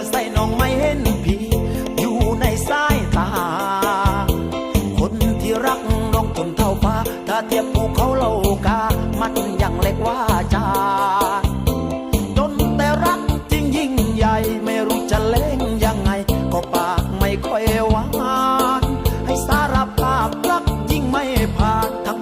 อใส่น้องไม่เห็นพี่ อยู่ในสายตา คนที่รักน้องจนเท่าฟ้า ถ้าเทียบภูเขาเล่ากา มันยังเล็กว่าจาจนแต่รักจริงยิ่งใหญ่ ไม่รู้จะเล่งยังไง ก็ปากไม่ค่อยหวานให้สารภาพรักยิ่งไม่ผ่านทั้ง